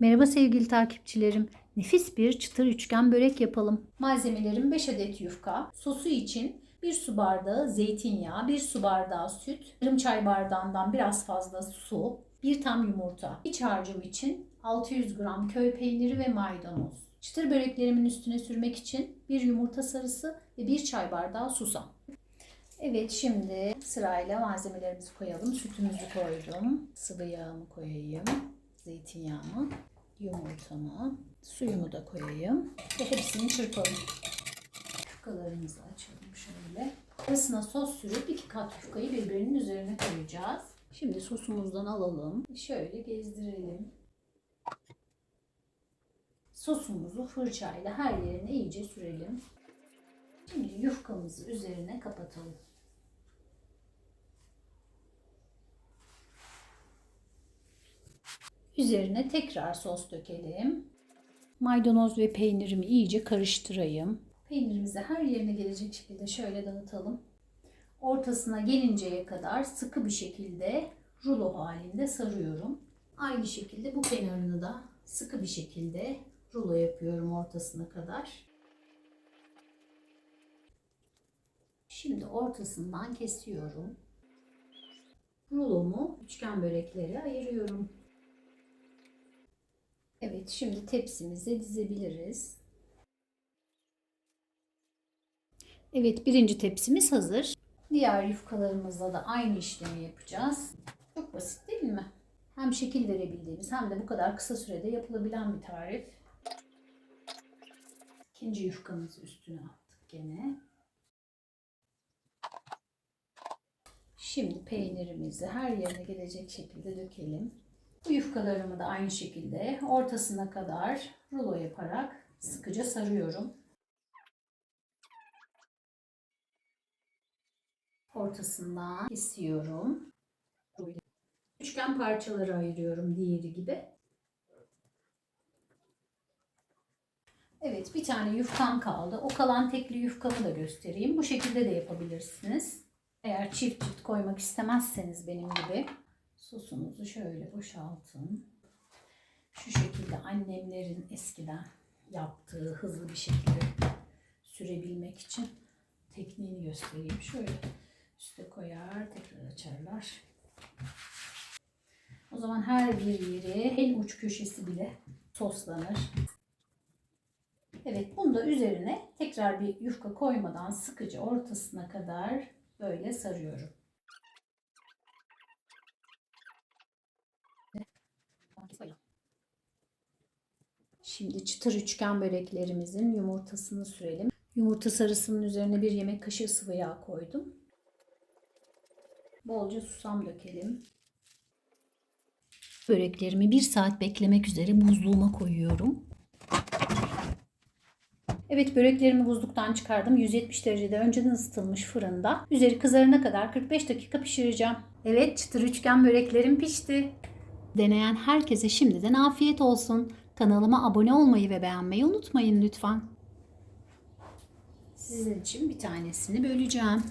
Merhaba sevgili takipçilerim. Nefis bir çıtır üçgen börek yapalım. Malzemelerim 5 adet yufka. Sosu için 1 su bardağı zeytinyağı, 1 su bardağı süt, yarım çay bardağından biraz fazla su, 1 tam yumurta. İç harcım için 600 gram köy peyniri ve maydanoz. Çıtır böreklerimin üstüne sürmek için 1 yumurta sarısı ve 1 çay bardağı susam. Evet şimdi sırayla malzemelerimizi koyalım. Sütümüzü koydum. Sıvı yağımı koyayım. Zeytinyağımı, yumurtamı, suyumu da koyayım. Ve hepsini çırpalım. Yufkalarımızı açalım şöyle. Arasına sos sürüp iki kat yufkayı birbirinin üzerine koyacağız. Şimdi sosumuzdan alalım. Şöyle gezdirelim. Sosumuzu fırçayla her yerine iyice sürelim. Şimdi yufkamızı üzerine kapatalım. Üzerine tekrar sos dökelim. Maydanoz ve peynirimi iyice karıştırayım. Peynirimizi her yerine gelecek şekilde şöyle dağıtalım. Ortasına gelinceye kadar sıkı bir şekilde rulo halinde sarıyorum. Aynı şekilde bu kenarını da sıkı bir şekilde rulo yapıyorum ortasına kadar. Şimdi ortasından kesiyorum. Rulomu üçgen böreklere ayırıyorum. Evet, şimdi tepsimize dizebiliriz. Evet, birinci tepsimiz hazır. Diğer yufkalarımızla da aynı işlemi yapacağız. Çok basit değil mi? Hem şekil verebildiğimiz hem de bu kadar kısa sürede yapılabilen bir tarif. İkinci yufkamızı üstüne attık gene. Şimdi peynirimizi her yerine gelecek şekilde dökelim. Bu yufkalarımı da aynı şekilde ortasına kadar rulo yaparak sıkıca sarıyorum. Ortasından kesiyorum. Üçgen parçaları ayırıyorum diğeri gibi. Evet bir tane yufkam kaldı. O kalan tekli yufkamı da göstereyim. Bu şekilde de yapabilirsiniz. Eğer çift çift koymak istemezseniz benim gibi Sosumuzu şöyle boşaltın. Şu şekilde annemlerin eskiden yaptığı hızlı bir şekilde sürebilmek için tekniğini göstereyim. Şöyle üste koyar, tekrar açarlar. O zaman her bir yeri, en uç köşesi bile soslanır. Evet, bunu da üzerine tekrar bir yufka koymadan sıkıca ortasına kadar böyle sarıyorum. Şimdi çıtır üçgen böreklerimizin yumurtasını sürelim. Yumurta sarısının üzerine bir yemek kaşığı sıvı yağ koydum. Bolca susam dökelim. Böreklerimi bir saat beklemek üzere buzluğuma koyuyorum. Evet böreklerimi buzluktan çıkardım. 170 derecede önceden ısıtılmış fırında. Üzeri kızarana kadar 45 dakika pişireceğim. Evet çıtır üçgen böreklerim pişti. Deneyen herkese şimdiden afiyet olsun. Kanalıma abone olmayı ve beğenmeyi unutmayın lütfen. Sizin için bir tanesini böleceğim.